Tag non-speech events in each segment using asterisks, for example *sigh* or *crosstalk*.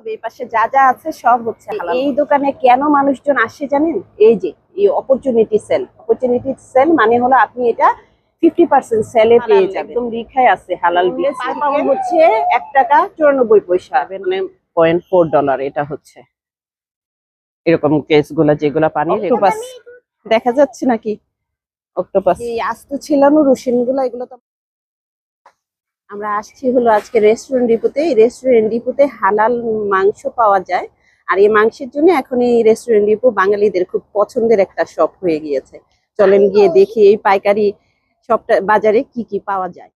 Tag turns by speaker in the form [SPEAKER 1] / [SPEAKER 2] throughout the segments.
[SPEAKER 1] সব এই পাশে যা যা আছে সব হচ্ছে। এই দোকানে কেন মানুষজন আসে জানেন? এই যে এই অপরচুনিটি সেল অপরচুনিটি সেল মানে হলো আপনি এটা ফিফটি পার্সেন্ট সেলে পেয়ে যাবেন। একদম লিখাই আছে হালাল পাউন্ড হচ্ছে এক টাকা চুরানব্বই পয়সা মানে পয়েন্ট ফোর ডলার এটা হচ্ছে। এরকম কেসগুলা যেগুলা পানি দেখা যাচ্ছে নাকি? অক্টোপাস এই আস্ত ছিলানো রসুনগুলা এগুলো তো আমরা আসছি হলো আজকে রেস্টুরেন্ট ডিপোতে। এই রেস্টুরেন্ট ডিপোতে হালাল মাংস পাওয়া যায়। আর এই মাংসের জন্য এখন এই রেস্টুরেন্ট ডিপো বাঙালিদের খুব পছন্দের একটা শপ হয়ে গিয়েছে। চলেন গিয়ে দেখি এই পাইকারি শপটা বাজারে কি কি পাওয়া যায়।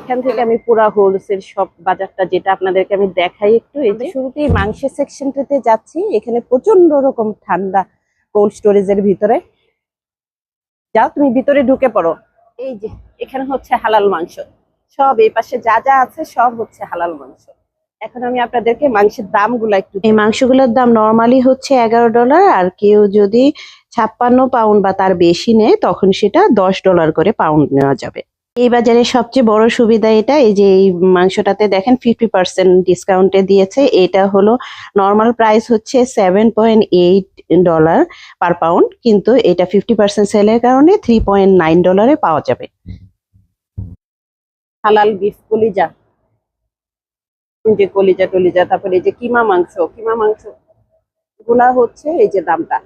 [SPEAKER 1] এখান থেকে আমি পুরা হোলসেল শপ বাজারটা যেটা আপনাদেরকে আমি দেখাই একটু, এই যে শুরুতেই মাংসের সেকশনটাতে যাচ্ছি। এখানে প্রচণ্ড রকম ঠান্ডা কোল্ড স্টোরেজের ভিতরে। যাও তুমি ভিতরে ঢুকে পড়ো। এই যে, এখানে হচ্ছে হালাল মাংস। সব এই পাশে যা যা আছে সব হচ্ছে হালাল মাংস। এখন আমি আপনাদেরকে মাংসের দাম দামগুলো একটু
[SPEAKER 2] এই মাংসগুলোর দাম নর্মালি হচ্ছে এগারো ডলার আর কেউ যদি ছাপ্পান্ন পাউন্ড বা তার বেশি নেয়, তখন সেটা দশ ডলার করে পাউন্ড নেওয়া যাবে। এই বাজারে সবচেয়ে বড় সুবিধা এটা, এই যে এই মাংসটাতে দেখেন ফিফটি পার্সেন্ট ডিসকাউন্টে দিয়েছে। এটা হলো নর্মাল প্রাইস হচ্ছে seven point eight dollar per pound কিন্তু এটা ফিফটি পার্সেন্ট সেলের কারণে থ্রি পয়েন্ট নাইন ডলারে পাওয়া যাবে।
[SPEAKER 1] হালাল বিফ কলিজা। যে কলিজা টলিজা, তারপরে এই যে কিমা মাংস কিমা মাংসগুলা হচ্ছে এই যে দামটা।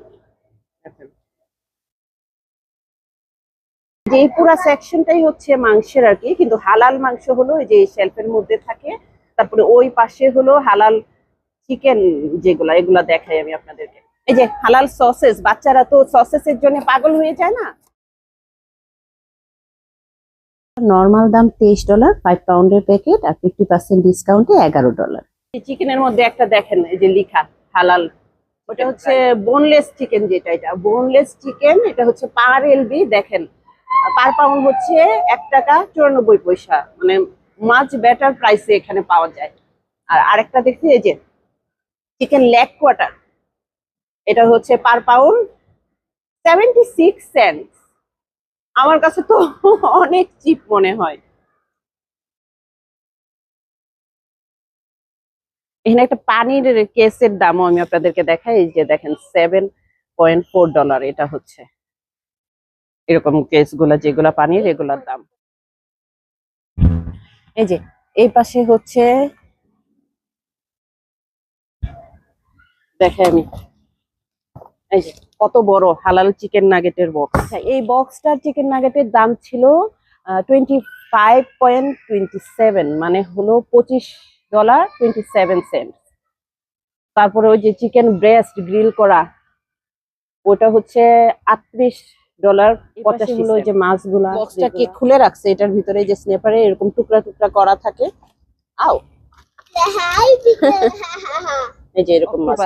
[SPEAKER 1] যে এই পুরা সেকশনটাই হচ্ছে মাংসের আর কি, কিন্তু হালাল মাংস হলো এই যে শেলফের মধ্যে থাকে, তারপরে ওই পাশে হলো হালাল চিকেন যেগুলা, এগুলা দেখাই আমি আপনাদেরকে। এই যে হালাল সসেস বাচ্চারা তো সসেসের জন্য পাগল হয়ে যায় না?
[SPEAKER 2] নর্মাল দাম তেইশ ডলার ফাইভ পাউন্ডের প্যাকেট আর ফিফটি পার্সেন্ট ডিসকাউন্টে এগারো ডলার
[SPEAKER 1] চিকেনের মধ্যে একটা দেখেন এই যে লিখা হালাল। ওটা হচ্ছে বোনলেস চিকেন যেটা এটা বোনলেস চিকেন এটা হচ্ছে পার এলবি দেখেন পার পাউন্ড হচ্ছে এক টাকা চুরানব্বই পয়সা মানে মাছ বেটার প্রাইসে এখানে পাওয়া যায়। আর আরেকটা দেখছি এই যে চিকেন লেগ কোয়ার্টার এটা হচ্ছে per pound seventy six cent আমার কাছে তো অনেক চিপ মনে হয়। এখানে একটা পানির কেসের দামও আমি আপনাদেরকে দেখাই, এই যে দেখেন সেভেন পয়েন্ট ফোর ডলার এটা হচ্ছে। এরকম কেসগুলা যেগুলা পানির, এগুলার দাম। এই যে, এই পাশে হচ্ছে দেখে আমি। এই যে কত বড় হালাল চিকেন নাগেটের বক্স এই বক্সটার চিকেন নাগেটের দাম ছিল twenty five point twenty seven মানে হলো পঁচিশ ডলার টোয়েন্টি সেভেন সেন্ট তারপরে ওই যে চিকেন ব্রেস্ট গ্রিল করা ওটা হচ্ছে আটত্রিশ ডলার পঁচাশ হলো ওই যে মাছগুলা বক্সটা কে খুলে রাখছে? এটার ভিতরে যে স্নেপারে এরকম টুকরা টুকরা করা থাকে। আও। *laughs* এই যে এরকম মাছ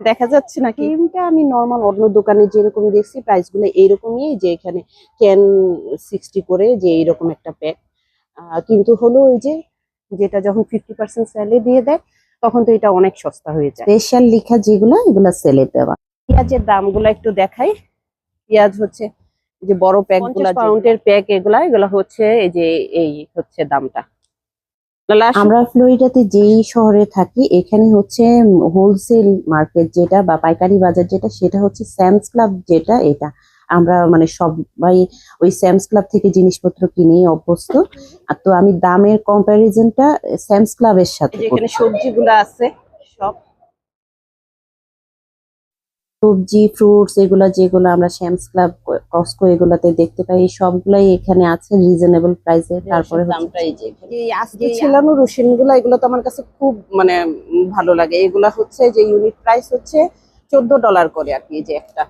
[SPEAKER 1] দেখা যাচ্ছে না ক্রিমটা আমি নর্মাল অন্য দোকানে যেরকম দেখছি প্রাইসগুলো এইরকমই যে এখানে ক্যান সিক্সটি করে যে এইরকম একটা প্যাক কিন্তু হলো ওই যে যেটা যখন ফিফটি পার্সেন্ট স্যালে দিয়ে দেয় তখন তো এটা অনেক সস্তা হয়ে যায়।
[SPEAKER 2] স্পেশাল লেখা যেগুলো এগুলো সেলে দেওয়া।
[SPEAKER 1] পেঁয়াজের দামগুলো একটু দেখাই। পেঁয়াজ হচ্ছে যে বড় প্যাকগুলা পাউন্ডের প্যাক এগুলা এগুলা হচ্ছে এই যে এই হচ্ছে দামটা।
[SPEAKER 2] আমরা ফ্লোরিডাতে যেই শহরে থাকি এখানে হচ্ছে হোলসেল মার্কেট যেটা বা পাইকারি বাজার যেটা সেটা হচ্ছে স্যামস ক্লাব যেটা এটা। আমরা মানে সবাই ওই স্যামস ক্লাব থেকে জিনিসপত্র কিনে অভ্যস্ত। আর তো আমি দামের কম্প্যারিজনটা স্যামস ক্লাবের সাথে।
[SPEAKER 1] সবজি এখানে সবজিগুলো আছে।
[SPEAKER 2] সবজি ফ্রুটস এগুলা যেগুলো আমরা শ্যামস ক্লাব কস্কো এগুলাতে দেখতে পাই এই সবগুলাই এখানে আছে রিজনেবল প্রাইসে তারপরে হচ্ছে
[SPEAKER 1] দামটা এই যে এই আজকে ছিলানো রসুনগুলো এগুলো তো আমার কাছে খুব মানে ভালো লাগে। এগুলা হচ্ছে যে ইউনিট প্রাইস হচ্ছে চোদ্দ ডলার করে আর কি এই যে একটা।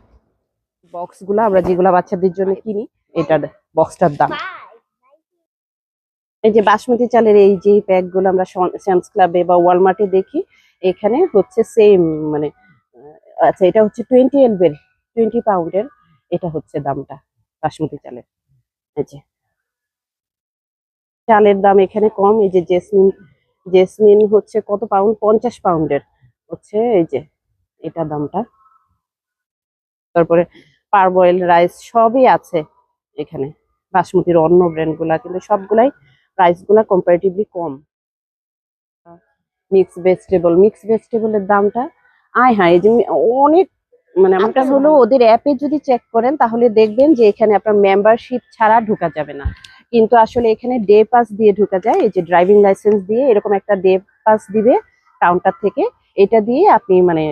[SPEAKER 1] বক্সগুলা আমরা যেগুলা বাচ্চাদের জন্য কিনি এটার বক্সটার দাম। এই যে বাসমতি চালের এই যে প্যাকগুলো আমরা স্যামস ক্লাবে বা ওয়ালমার্টে দেখি এখানে হচ্ছে সেম মানে আচ্ছা এটা হচ্ছে টোয়েন্টি এলবের টোয়েন্টি পাউন্ডের এটা হচ্ছে দামটা বাসমতি চালের। এই যে। চালের দাম এখানে কম, এই যে জেসমিন জেসমিন হচ্ছে কত পাউন্ড পঞ্চাশ পাউন্ডের হচ্ছে এই যে, এটা দামটা। তারপরে পারবয়েল রাইস সবই আছে এখানে। বাসমতির অন্য ব্র্যান্ডগুলা, কিন্তু সবগুলাই প্রাইসগুলো কম্পারেটিভলি কম। মিক্স ভেজিটেবল মিক্স ভেজিটেবলের দামটা আয় হ্যাঁ এই যে অনেক মানে আমারটা হলো ওদের অ্যাপে যদি চেক করেন তাহলে দেখবেন যে এখানে আপনার মেম্বারশিপ ছাড়া ঢোকা যাবে না। কিন্তু আসলে এখানে ডে পাস দিয়ে ঢোকা যায় এই যে ড্রাইভিং লাইসেন্স দিয়ে এরকম একটা ডে পাস দিবে কাউন্টার থেকে। এটা দিয়ে আপনি মানে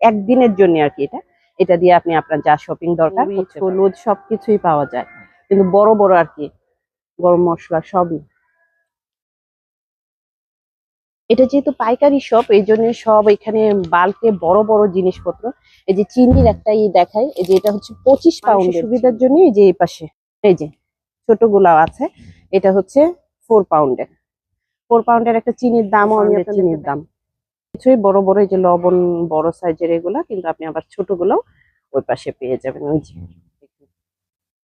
[SPEAKER 1] একদিনের জন্য আর কি এটা। এটা দিয়ে আপনি আপনার যা শপিং দরকার হলুদ সবকিছুই পাওয়া যায়। কিন্তু বড় বড় আর কি গরম মশলা সবই। এটা যেহেতু পাইকারি শপ এই জন্য সব এখানে বাল্কে বড় বড় জিনিসপত্র। এই যে চিনির একটা ই দেখাই এই যে এটা হচ্ছে পঁচিশ পাউন্ডের সুবিধার জন্য এই যে এই পাশে এই যে ছোটগুলাও আছে এটা হচ্ছে ফোর পাউন্ডের ফোর পাউন্ডের একটা চিনির দামও আমি
[SPEAKER 2] চিনির
[SPEAKER 1] দাম। কিছুই বড় বড় এই যে লবণ বড় সাইজের এগুলা কিন্তু আপনি আবার ছোটগুলো ওই পাশে পেয়ে যাবেন ওই যে।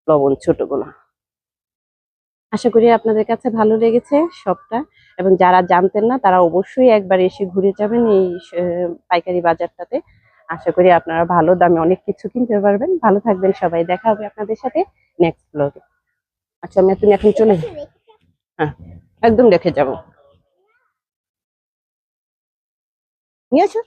[SPEAKER 1] লবণ ছোটগুলো আশা করি আপনাদের কাছে ভালো লেগেছে সবটা। এবং যারা জানতেন না, তারা অবশ্যই একবার এসে ঘুরে যাবেন এই পাইকারি বাজারটাতে। আশা করি আপনারা ভালো দামে অনেক কিছু কিনতে পারবেন। ভালো থাকবেন সবাই। দেখা হবে আপনাদের সাথে নেক্সট ব্লগে আচ্ছা আমি তুমি এখন চলে। হ্যাঁ একদম রেখে যাব। নিয়ে আসো